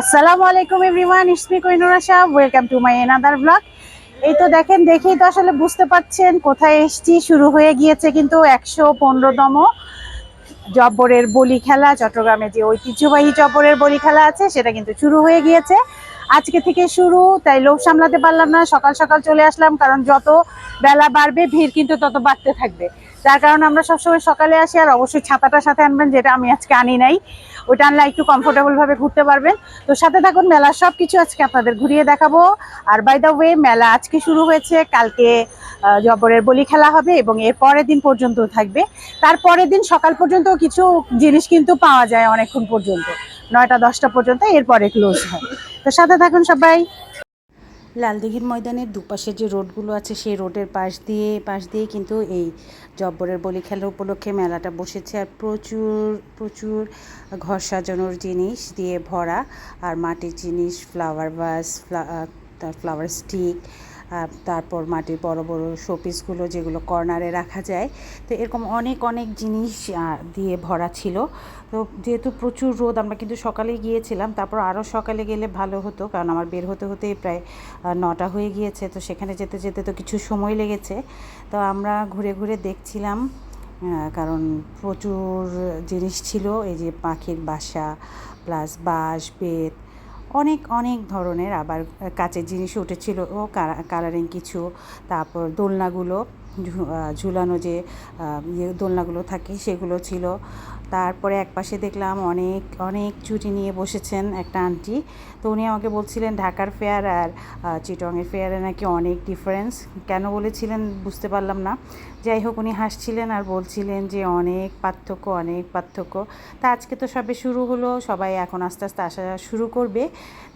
আসসালামু আলাইকুম everyone ইসমি Koinura Shah welcome to my another blog. এই তো দেখেন, দেখেই তো আসলে বুঝতে পারছেন কোথায় এসছি, শুরু হয়ে গিয়েছে কিন্তু একশো পনেরোতম জব্বরের বলি খেলা, চট্টগ্রামে যে ঐতিহ্যবাহী জব্বরের বলি খেলা আছে, সেটা কিন্তু শুরু হয়ে গিয়েছে। আজকে থেকে শুরু, তাই লোভ সামলাতে পারলাম না, সকাল সকাল চলে আসলাম, কারণ যত বেলা বাড়বে, ভিড় কিন্তু তত বাড়তে থাকবে। যার কারণে আমরা সবসময় সকালে আসি আর অবশ্যই ছাতাটার সাথে আনবেন যেটা আমি আজকে আনি নাই। ওইটা আনলে একটু কমফোর্টেবল ভাবে ঘুরতে পারবেন। তো সাথে থাকুন মেলার সব কিছু আজকে আপনাদের ঘুরিয়ে দেখাবো। আর বাই দ্য ওয়ে মেলা আজকে শুরু হয়েছে কালকে আহ, জব্বরের বলি খেলা হবে এবং এর পরের দিন পর্যন্ত থাকবে। তার পরের দিন সকাল পর্যন্ত কিছু জিনিস কিন্তু পাওয়া যায় অনেকক্ষণ পর্যন্ত। নয়টা দশটা পর্যন্ত এরপরে ক্লোজ হয়। তো সাথে থাকুন সবাই। লালদিঘির ময়দানের দুপাশে যে রোডগুলো আছে, সেই রোডের পাশ দিয়ে পাশ দিয়ে কিন্তু এই জব্বরের বলি খেলা উপলক্ষে মেলাটা বসেছে। আর প্রচুর প্রচুর ঘর সাজানোর জিনিস দিয়ে ভরা। আর মাটির জিনিস ফ্লাওয়ার বাস ফ্লাওয়ার স্টিক তারপর মাটির বড় বড় শোপিসগুলো যেগুলো কর্নারে রাখা যায়। তো এরকম অনেক অনেক জিনিস দিয়ে ভরা ছিল। তো যেহেতু প্রচুর রোদ, আমরা কিন্তু সকালেই গিয়েছিলাম। তারপর আরও সকালে গেলে ভালো হতো, কারণ আমার বের হতে, হতেই প্রায় নটা হয়ে গিয়েছে। তো সেখানে যেতে যেতে তো কিছু সময় লেগেছে। তো আমরা ঘুরে ঘুরে দেখছিলাম কারণ প্রচুর জিনিস ছিল। এই যে পাখির বাসা প্লাস বাঁশ, বেত অনেক অনেক ধরনের আবার কাচের জিনিস উঠেছিল ও কালারিং কিছু তারপর দোলনাগুলো। ঝুলানো যে ইয়ে দোলনাগুলো থাকে সেগুলো ছিল। তারপরে একপাশে দেখলাম অনেক অনেক চুটি নিয়ে বসেছেন একটা আন্টি। তো উনি আমাকে বলছিলেন, ঢাকার ফেয়ার আর চিটংয়ের ফেয়ারে নাকি অনেক ডিফারেন্স কেন বলেছিলেন বুঝতে পারলাম না। যাই হোক, উনি হাসছিলেন আর বলছিলেন যে, অনেক পার্থক্য অনেক পার্থক্য। তা আজকে তো সবে শুরু হলো, সবাই এখন আস্তে আস্তে আসা শুরু করবে।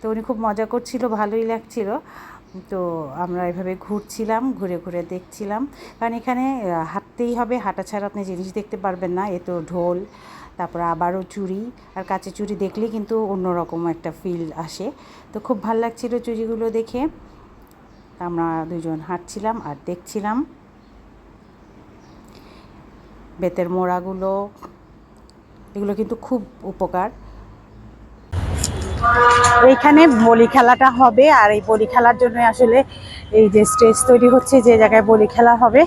তো উনি খুব মজা করছিল, ভালোই লাগছিল। তো আমরা এভাবে ঘুরছিলাম, ঘুরে ঘুরে দেখছিলাম। কারণ এখানে হাঁটতেই হবে, হাঁটা ছাড়া আপনি জিনিস দেখতে পারবেন না। এ তো ঢোল, তারপর আবারও চুড়ি, আর কাছে চুড়ি দেখলেই কিন্তু অন্যরকম একটা ফিল আসে। তো খুব ভালো লাগছিল চুড়িগুলো দেখে। আমরা দুজন হাঁটছিলাম আর দেখছিলাম। বেতের মোড়াগুলো, এগুলো কিন্তু খুব উপকার। এইখানে বলি খেলাটা হবে আর এই বলি খেলার জন্য আসলে এই যে স্টেজ তৈরি হচ্ছে যে জায়গায় বলি খেলা হবে।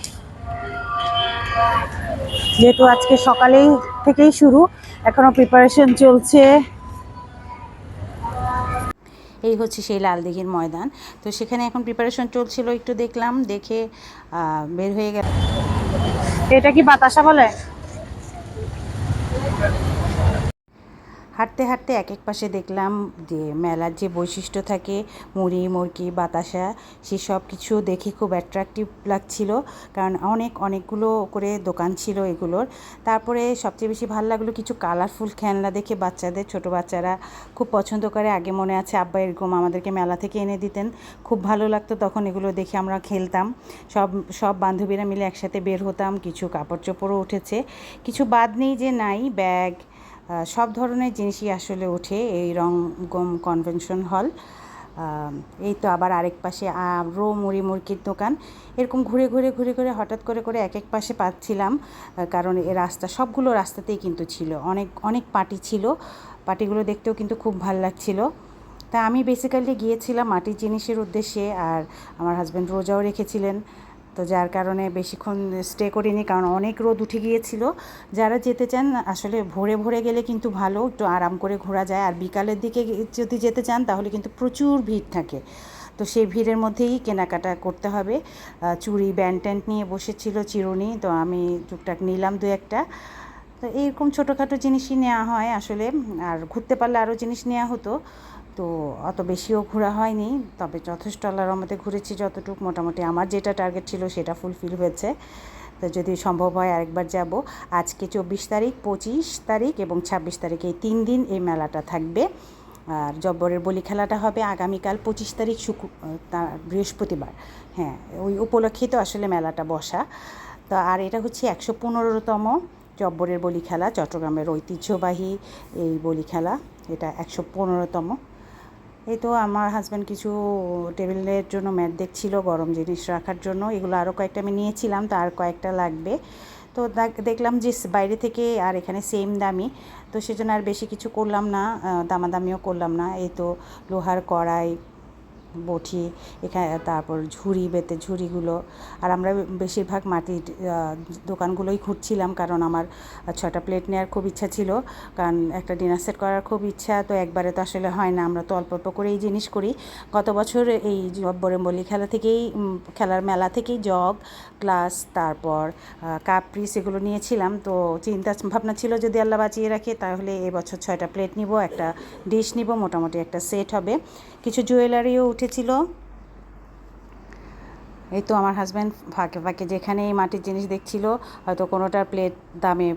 যেহেতু আজকে সকালেই থেকেই শুরু এখনও প্রিপারেশন চলছে। এই হচ্ছে সেই লালদিঘির ময়দান। তো সেখানে এখন প্রিপারেশন চলছিল একটু দেখলাম দেখে বের হয়ে গেল এটা কি বাতাসা বলে? হাঁটতে হাঁটতে এক এক পাশে দেখলাম যে মেলার যে বৈশিষ্ট্য থাকে, মুড়ি, মুরগি, বাতাসা সেসব কিছু দেখে খুব অ্যাট্রাকটিভ লাগছিল। কারণ অনেক, অনেকগুলো করে দোকান ছিল এগুলোর। তারপরে সবচেয়ে বেশি ভালো লাগল কিছু কালারফুল খেলনা দেখে বাচ্চাদের, ছোট বাচ্চারা খুব পছন্দ করে। আগে মনে আছে, আব্বা, এরকম আমাদেরকে মেলা থেকে এনে দিতেন। খুব ভালো লাগতো তখন এগুলো দেখে আমরা খেলতাম। সব সব বান্ধবীরা মিলে একসাথে বের হতাম, কিছু কাপড় চোপড়ও উঠেছে। কিছু বাদ নেই যে নাই, ব্যাগ সব ধরনের জিনিসই আসলে ওঠে এই রঙ্গম কনভেনশন হল এই তো আবার আরেক পাশে আরও মুড়ি মুরগির দোকান। এরকম ঘুরে ঘুরে ঘুরে ঘুরে হঠাৎ করে করে এক এক পাশে পাচ্ছিলাম কারণ এ রাস্তা, সবগুলো রাস্তাতেই কিন্তু ছিল। অনেক অনেক পার্টি ছিল। পার্টিগুলো দেখতেও কিন্তু খুব ভালো লাগছিল। তা আমি বেসিক্যালি গিয়েছিলাম মাটির জিনিসের উদ্দেশ্যে, আর আমার হাজব্যান্ড রোজাও রেখেছিলেন। তো যার কারণে বেশিক্ষণ স্টে করিনি, কারণ অনেক রোদ উঠে গিয়েছিল। যারা যেতে চান, আসলে ভোরে ভোরে গেলে কিন্তু ভালো, একটু আরাম করে ঘোরা যায়। আর বিকালের দিকে যদি যেতে চান, তাহলে কিন্তু প্রচুর ভিড় থাকে। তো সেই ভিড়ের মধ্যেই কেনাকাটা করতে হবে। চুড়ি ব্যান্ড ট্যান্ড নিয়ে বসেছিল চিরুনি, তো আমি টুকটাক নিলাম দু একটা। তো এইরকম ছোটোখাটো জিনিসই নেওয়া হয় আসলে। আর ঘুরতে পারলে আরও জিনিস নেওয়া হতো। তো অত বেশিও ঘোরা হয়নি, তবে যথেষ্ট আল্লাহর রহমতে ঘুরেছি যতটুকু। মোটামুটি আমার যেটা টার্গেট ছিল সেটা ফুলফিল হয়েছে। তো যদি সম্ভব হয় আরেকবার যাব। আজকে চব্বিশ তারিখ, পঁচিশ তারিখ এবং ছাব্বিশ তারিখ এই তিন দিন এই মেলাটা থাকবে। আর জব্বরের বলি খেলাটা হবে আগামীকাল পঁচিশ তারিখ শুক্র বৃহস্পতিবার। হ্যাঁ ওই উপলক্ষেই তো আসলে মেলাটা বসা। তো আর এটা হচ্ছে একশো পনেরোতম জব্বরের বলি খেলা, চট্টগ্রামের ঐতিহ্যবাহী এই বলি খেলা। এটা একশো পনেরোতম। এই তো আমার হাজব্যান্ড কিছু টেবিলের জন্য ম্যাট দেখছিলো, গরম জিনিস রাখার জন্য। এগুলো আরও কয়েকটা আমি নিয়েছিলাম, তো আর কয়েকটা লাগবে। তো দেখ- দেখলাম যে বাইরে থেকে আর এখানে সেম দামি, তো সেজন্য আর বেশি কিছু করলাম না দামাদামিও করলাম না। এই তো লোহার কড়াই বটি, এখানে তারপর ঝুড়ি বেতে ঝুড়িগুলো। আর আমরা বেশিরভাগ মাটির দোকানগুলোই ঘুরছিলাম কারণ আমার ছটা প্লেট নেওয়ার খুব ইচ্ছা ছিল। কারণ একটা ডিনার সেট করার খুব ইচ্ছা, তো একবারে তো আসলে হয় না। আমরা তো অল্প অল্প করেই জিনিস করি। গত বছর এই বরেম্বলি খেলা থেকেই খেলার মেলা থেকেই জগ, গ্লাস, তারপর কাপ্রিস এগুলো নিয়েছিলাম। তো চিন্তা ভাবনা ছিল যদি আল্লাহ বাঁচিয়ে রাখে, তাহলে এবছর ছয়টা প্লেট নিব, একটা ডিশ নিব, মোটামুটি একটা সেট হবে। কিছু জুয়েলারিও উঠেছিল। এই তো আমার হাজব্যান্ড ফাঁকে ফাঁকে যেখানে এই মাটির জিনিস দেখছিল, হয়তো কোনোটা প্লেট দামে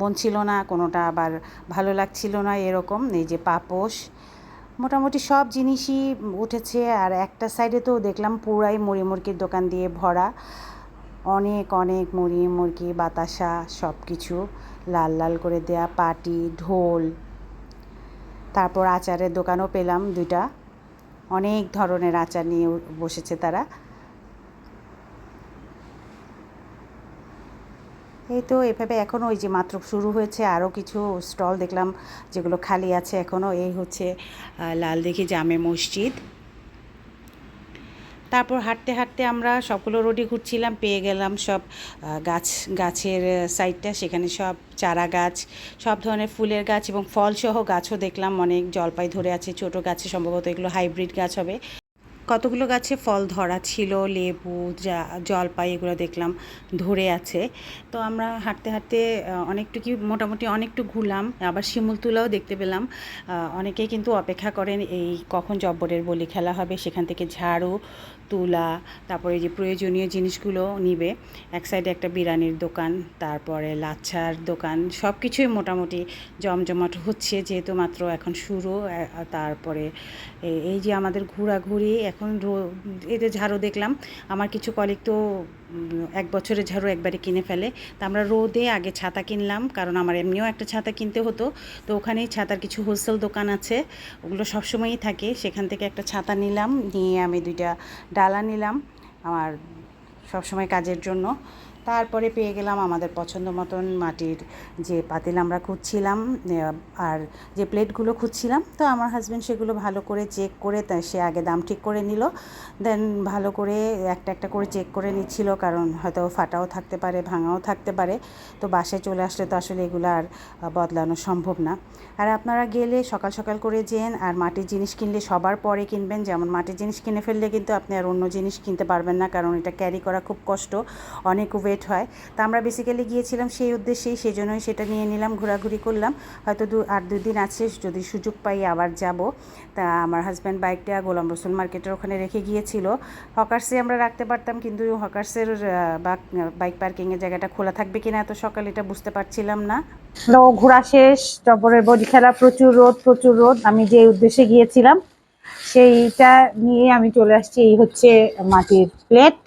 বনছিল না, কোনোটা আবার ভালো লাগছিল না, এরকম। এই যে পাপোশ, মোটামুটি সব জিনিসই উঠেছে। আর একটা সাইডে তো দেখলাম পুরাই মুড়ি মুরগির দোকান দিয়ে ভরা। অনেক অনেক মুড়ি মুরগি বাতাসা সব কিছু লাল লাল করে দেয়া পাটি, ঢোল। তারপর আচারের দোকানও পেলাম দুইটা। অনেক ধরনের আচার নিয়ে বসেছে তারা। এই তো এভাবে এখন ওই যে মাত্র শুরু হয়েছে আরও কিছু স্টল দেখলাম যেগুলো খালি আছে এখনও এই হচ্ছে লাল দেখি জামে মসজিদ। তারপর হাঁটতে হাঁটতে আমরা সবগুলো রোডে ঘুরছিলাম, পেয়ে গেলাম সব গাছ, গাছের সাইডটা সেখানে সব চারা গাছ, সব ধরনের ফুলের গাছ এবং ফলসহ গাছও দেখলাম, অনেক জলপাই ধরে আছে, ছোট গাছে সম্ভবত এগুলো হাইব্রিড গাছ হবে। কতগুলো গাছে ফল ধরা ছিল, লেবু, যা, জলপাই এগুলো দেখলাম ধরে আছে। তো আমরা হাঁটতে হাঁটতে অনেকটুকু, মোটামুটি অনেকটু ঘুরলাম, আবার শিমুল তুলাও দেখতে পেলাম। অনেকেই কিন্তু অপেক্ষা করেন এই কখন জব্বরের বলি খেলা হবে, সেখান থেকে ঝাড়ু তুলা, তারপরে যে প্রয়োজনীয় জিনিসগুলো নিবে। এক সাইডে একটা বিরিয়ানির দোকান, তারপরে লাচ্ছার দোকান সব কিছুই মোটামুটি জমজমাট হচ্ছে যেহেতু মাত্র এখন শুরু তারপরে এই যে আমাদের ঘোরাঘুরি, এখন রো- এদের ঝাড়ও ঝাড়ু দেখলাম, আমার কিছু কলিগ তো এক বছরে ঝাড়ু একবারে কিনে ফেলে। তা আমরা রোদে আগে ছাতা কিনলাম, কারণ আমার এমনিও একটা ছাতা কিনতে হতো। তো ওখানেই ছাতার কিছু হোলসেল দোকান আছে, ওগুলো সবসময়ই থাকে। সেখান থেকে একটা ছাতা নিলাম, নিয়ে আমি দুইটা ডালা নিলাম, আমার সবসময় কাজের জন্য। তারপরে পেয়ে গেলাম আমাদের পছন্দ মতন মাটির যে পাতিল আমরা খুঁজছিলাম আর যে প্লেটগুলো খুঁজছিলাম, তো আমার হাজব্যান্ড সেগুলো ভালো করে চেক করে সে আগে দাম ঠিক করে নিল। দেন ভালো করে একটা একটা করে চেক করে নিচ্ছিল, কারণ হয়তো ফাটাও থাকতে পারে, ভাঙাও থাকতে পারে। তো বাসায় চলে আসলে তো আসলে এগুলো আর বদলানো সম্ভব না। আর আপনারা গেলে সকাল সকাল করে যেন আর মাটির জিনিস কিনলে সবার পরে কিনবেন, যেমন মাটির জিনিস কিনে ফেললে কিন্তু আপনি আর অন্য জিনিস কিনতে পারবেন না, কারণ এটা ক্যারি করা খুব কষ্ট। অনেক ওয়েট হয়। তা আমরা বেসিক্যালি গিয়েছিলাম সেই উদ্দেশ্যেই সেই জন্যই সেটা নিয়ে নিলাম, ঘোরাঘুরি করলাম। হয়তো দু, আর দুই দিন আছে, যদি সুযোগ পাই আবার যাব। তা আমার হাজব্যান্ড বাইকটা গোলাম রসুল মার্কেটের ওখানে রেখে গিয়েছিল। হকার্সে আমরা রাখতে পারতাম, কিন্তু হকার্সের বা বাইক পার্কিংয়ের জায়গাটা খোলা থাকবে কিনা এত সকালে এটা বুঝতে পারছিলাম না। ঘোরা শেষ জব্বরের বডি খেলা, প্রচুর রোদ প্রচুর রোদ। আমি যে উদ্দেশ্যে গিয়েছিলাম, সেইটা নিয়ে আমি চলে আসছি, এই হচ্ছে মাটির প্লেট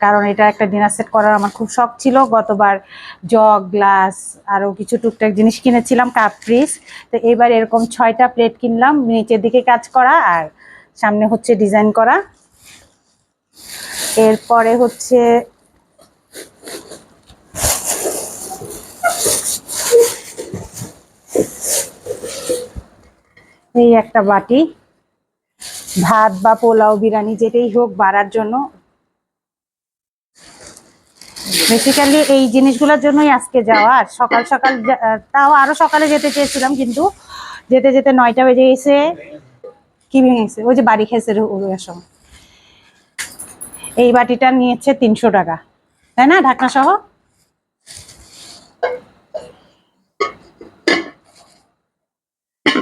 কারণ এটা একটা ডিনার সেট করার আমার খুব শখ ছিল। গতবার জগ, গ্লাস আরও কিছু টুকটাক জিনিস কিনেছিলাম কাপ কাপ্রিস তো এবার এরকম ছয়টা প্লেট কিনলাম, নিচের দিকে কাজ করা আর সামনে হচ্ছে ডিজাইন করা। এরপরে হচ্ছে এই একটা বাটি। ভাত বা পোলাও, বিরিয়ানি, যেটাই হোক, বাড়ার জন্য বেসিক্যালি এই জিনিসগুলোর জন্যই আজকে যাওয়া। আর সকাল সকাল তাও আরও সকালে যেতে চেয়েছিলাম, কিন্তু যেতে যেতে নয়টা বেজে গেছে। কি ভেঙে গেছে? ওই যে বাড়ি খেয়েছে সময় এই বাটিটা নিয়েছে তিনশো টাকা। তাই না, ঢাকনা সহ?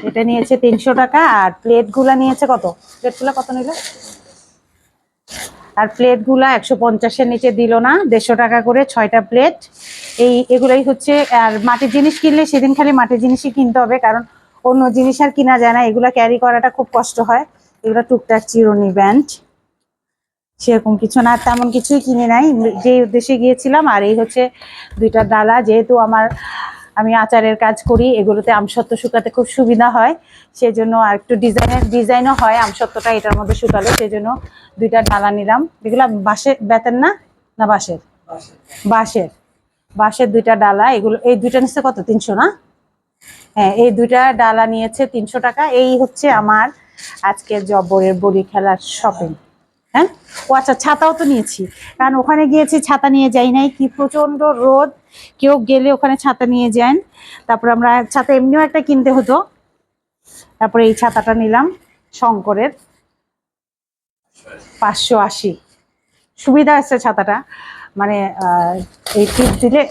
এটা নিয়েছে তিনশো টাকা, আর প্লেটগুলা নিয়েছে কত? প্লেটগুলা কত নিল? আর প্লেটগুলা একশো পঞ্চাশের নিচে দিল না, দেড়শো টাকা করে ছয়টা প্লেট। এই, এগুলাই হচ্ছে, আর মাটির জিনিস কিনলে সেদিন খালি মাটির জিনিসই কিনতে হবে, কারণ অন্য জিনিস আর কিনা যায় না, এগুলা ক্যারি করাটা খুব কষ্ট হয়। এগুলো টুকটাক চিরুনি ব্যান্ড, সেরকম কিছু না তেমন কিছুই কিনে নাই। যে উদ্দেশ্যে গিয়েছিলাম, আর এই হচ্ছে দুইটা ডালা, যেহেতু আমার আমি আচারের কাজ করি, এগুলোতে আমসত্ব শুকাতে খুব সুবিধা হয়। সেজন্য আর একটু ডিজাইনের, ডিজাইনও হয় আমসত্বটা এটার মধ্যে শুকালে। সেজন্য দুইটা ডালা নিলাম। এগুলো বাঁশের, বেতের না? না, বাঁশের? বাঁশের। বাঁশের দুইটা ডালা, এগুলো, এই দুইটা নিচ্ছে কত? তিনশো না? হ্যাঁ এই দুইটা ডালা নিয়েছে তিনশো টাকা। এই হচ্ছে আমার আজকের জব্বরের বড়ি খেলার শপিং হ্যাঁ? ও আচ্ছা ছাতাও তো নিয়েছি। কারণ ওখানে গিয়েছি, ছাতা নিয়ে যাই নাই। কি প্রচণ্ড রোদ। কেউ গেলে ওখানে ছাতা নিয়ে যান। তারপর আমরা ছাতা এমনিও একটা কিনতে হতো। তারপরে এই ছাতাটা নিলাম শঙ্করের। পাঁচশো আশি। সুবিধা আছে ছাতাটা। মানে এই টিপ দিলে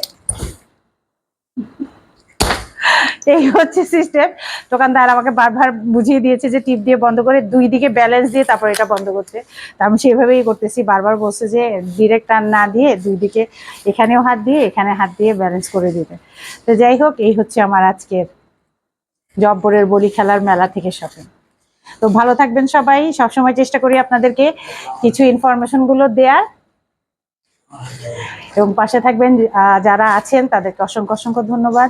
এই হচ্ছে সিস্টেম দোকানদার আমাকে বারবার বুঝিয়ে দিয়েছে যে টিপ দিয়ে বন্ধ করে দুই দিকে ব্যালেন্স দিয়ে তারপর এটা বন্ধ করছে। তা আমি সেভাবেই করতেছি, বারবার বলছে যে ডিরেক্ট টান না দিয়ে দুই দিকে এখানেও হাত দিয়ে, এখানে হাত দিয়ে ব্যালেন্স করে দিতে তো যাই হোক, এই হচ্ছে আমার আজকের জব্বরের বলি খেলার মেলা থেকে শপিং তো ভালো থাকবেন সবাই, সবসময় চেষ্টা করি আপনাদেরকে কিছু ইনফরমেশনগুলো দেওয়ার এবং পাশে থাকবেন যারা আছেন, তাদেরকে অসংখ্য অসংখ্য ধন্যবাদ।